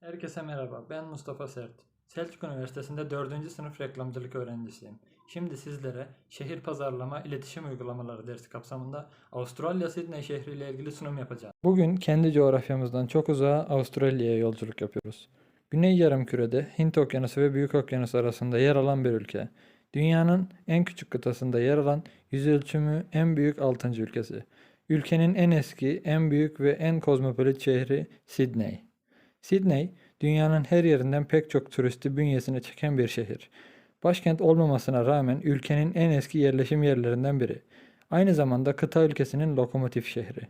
Herkese merhaba, ben Mustafa Sert. Selçuk Üniversitesi'nde 4. sınıf reklamcılık öğrencisiyim. Şimdi sizlere şehir pazarlama iletişim uygulamaları dersi kapsamında Avustralya Sydney şehri ile ilgili sunum yapacağım. Bugün kendi coğrafyamızdan çok uzağa Avustralya'ya yolculuk yapıyoruz. Güney Yarımküre'de Hint Okyanusu ve Büyük Okyanus arasında yer alan bir ülke. Dünyanın en küçük kıtasında yer alan yüz ölçümü en büyük 6. ülkesi. Ülkenin en eski, en büyük ve en kozmopolit şehri Sydney. Sydney, dünyanın her yerinden pek çok turisti bünyesine çeken bir şehir. Başkent olmamasına rağmen ülkenin en eski yerleşim yerlerinden biri. Aynı zamanda kıta ülkesinin lokomotif şehri.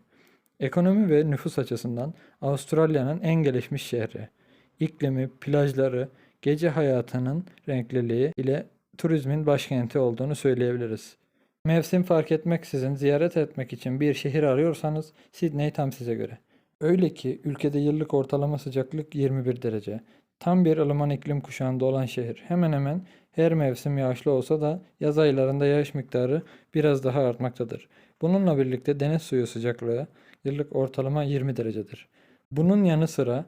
Ekonomi ve nüfus açısından Avustralya'nın en gelişmiş şehri. İklimi, plajları, gece hayatının renkliliği ile turizmin başkenti olduğunu söyleyebiliriz. Mevsim fark etmeksizin ziyaret etmek için bir şehir arıyorsanız Sydney tam size göre. Öyle ki ülkede yıllık ortalama sıcaklık 21 derece. Tam bir ılıman iklim kuşağında olan şehir. Hemen hemen her mevsim yağışlı olsa da yaz aylarında yağış miktarı biraz daha artmaktadır. Bununla birlikte deniz suyu sıcaklığı yıllık ortalama 20 derecedir. Bunun yanı sıra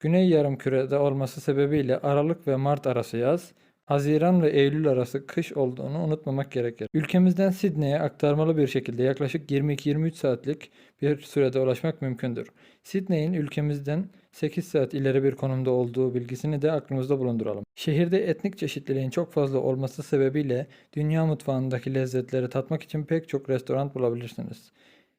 Güney Yarımküre'de olması sebebiyle Aralık ve Mart arası yaz, Haziran ve Eylül arası kış olduğunu unutmamak gerekir. Ülkemizden Sidney'e aktarmalı bir şekilde yaklaşık 22-23 saatlik bir sürede ulaşmak mümkündür. Sidney'in ülkemizden 8 saat ileri bir konumda olduğu bilgisini de aklımızda bulunduralım. Şehirde etnik çeşitliliğin çok fazla olması sebebiyle dünya mutfağındaki lezzetleri tatmak için pek çok restoran bulabilirsiniz.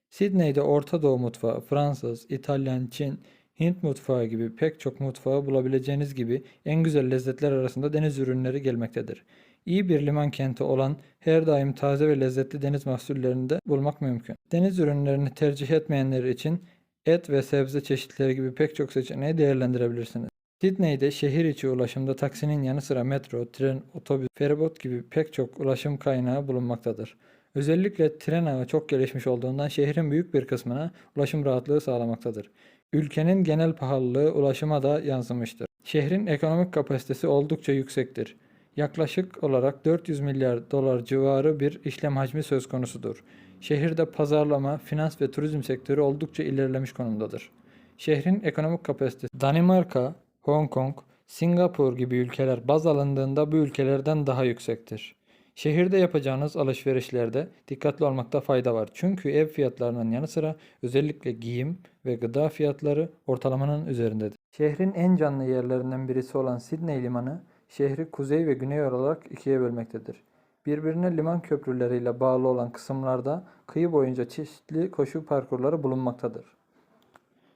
Sydney'de Orta Doğu mutfağı, Fransız, İtalyan, Çin, Hint mutfağı gibi pek çok mutfağı bulabileceğiniz gibi en güzel lezzetler arasında deniz ürünleri gelmektedir. İyi bir liman kenti olan her daim taze ve lezzetli deniz mahsullerini de bulmak mümkün. Deniz ürünlerini tercih etmeyenler için et ve sebze çeşitleri gibi pek çok seçeneği değerlendirebilirsiniz. Sydney'de şehir içi ulaşımda taksinin yanı sıra metro, tren, otobüs, feribot gibi pek çok ulaşım kaynağı bulunmaktadır. Özellikle tren ağı çok gelişmiş olduğundan şehrin büyük bir kısmına ulaşım rahatlığı sağlamaktadır. Ülkenin genel pahalılığı ulaşıma da yansımıştır. Şehrin ekonomik kapasitesi oldukça yüksektir. Yaklaşık olarak 400 milyar dolar civarı bir işlem hacmi söz konusudur. Şehirde pazarlama, finans ve turizm sektörü oldukça ilerlemiş konumdadır. Şehrin ekonomik kapasitesi Danimarka, Hong Kong, Singapur gibi ülkeler baz alındığında bu ülkelerden daha yüksektir. Şehirde yapacağınız alışverişlerde dikkatli olmakta fayda var. Çünkü ev fiyatlarının yanı sıra özellikle giyim ve gıda fiyatları ortalamanın üzerindedir. Şehrin en canlı yerlerinden birisi olan Sydney Limanı, şehri kuzey ve güney olarak ikiye bölmektedir. Birbirine liman köprüleriyle bağlı olan kısımlarda kıyı boyunca çeşitli koşu parkurları bulunmaktadır.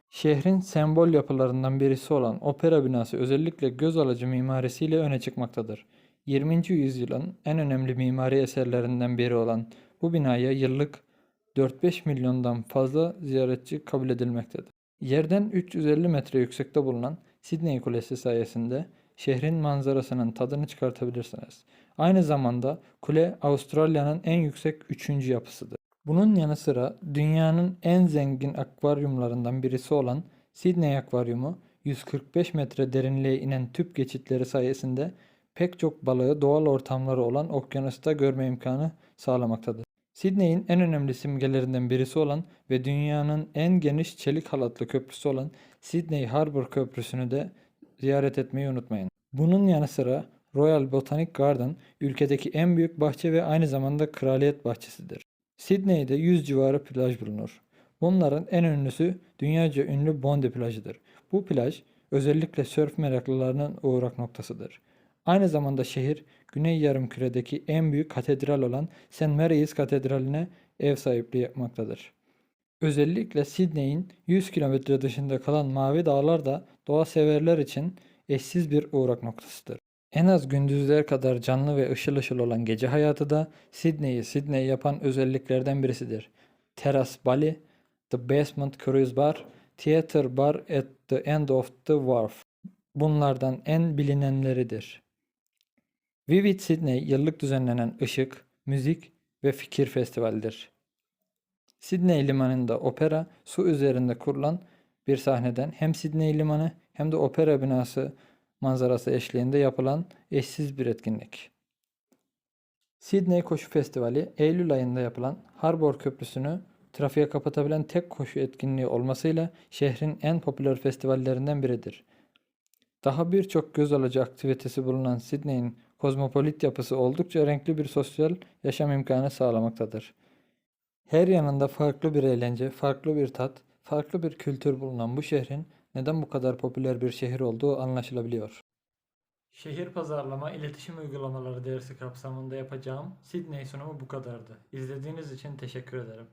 Şehrin sembol yapılarından birisi olan opera binası özellikle göz alıcı mimarisiyle öne çıkmaktadır. 20. yüzyılın en önemli mimari eserlerinden biri olan bu binaya yıllık 4-5 milyondan fazla ziyaretçi kabul edilmektedir. Yerden 350 metre yüksekte bulunan Sydney Kulesi sayesinde şehrin manzarasının tadını çıkartabilirsiniz. Aynı zamanda kule Avustralya'nın en yüksek üçüncü yapısıdır. Bunun yanı sıra dünyanın en zengin akvaryumlarından birisi olan Sydney Akvaryumu 145 metre derinliğe inen tüp geçitleri sayesinde pek çok balığı doğal ortamları olan okyanusta görme imkanı sağlamaktadır. Sydney'in en önemli simgelerinden birisi olan ve dünyanın en geniş çelik halatlı köprüsü olan Sydney Harbour Köprüsü'nü de ziyaret etmeyi unutmayın. Bunun yanı sıra Royal Botanic Garden ülkedeki en büyük bahçe ve aynı zamanda kraliyet bahçesidir. Sydney'de 100 civarı plaj bulunur. Bunların en ünlüsü dünyaca ünlü Bondi plajıdır. Bu plaj özellikle sörf meraklılarının uğrak noktasıdır. Aynı zamanda şehir Güney Yarımküre'deki en büyük katedral olan St. Mary's Katedrali'ne ev sahipliği yapmaktadır. Özellikle Sydney'in 100 kilometre dışında kalan Mavi Dağlar da doğa severler için eşsiz bir uğrak noktasıdır. En az gündüzler kadar canlı ve ışıl ışıl olan gece hayatı da Sydney'i Sydney yapan özelliklerden birisidir. Terrace Bali, The Basement Cruise Bar, Theater Bar at the End of the Wharf. Bunlardan en bilinenleridir. Vivid Sydney yıllık düzenlenen ışık, müzik ve fikir festivalidir. Sydney limanında opera su üzerinde kurulan bir sahneden hem Sydney limanı hem de opera binası manzarası eşliğinde yapılan eşsiz bir etkinlik. Sydney Koşu Festivali Eylül ayında yapılan Harbour Köprüsü'nü trafiğe kapatabilen tek koşu etkinliği olmasıyla şehrin en popüler festivallerinden biridir. Daha birçok göz alıcı aktivitesi bulunan Sydney'in kozmopolit yapısı oldukça renkli bir sosyal yaşam imkanı sağlamaktadır. Her yanında farklı bir eğlence, farklı bir tat, farklı bir kültür bulunan bu şehrin neden bu kadar popüler bir şehir olduğu anlaşılabiliyor. Şehir pazarlama iletişim uygulamaları dersi kapsamında yapacağım Sydney sunumu bu kadardı. İzlediğiniz için teşekkür ederim.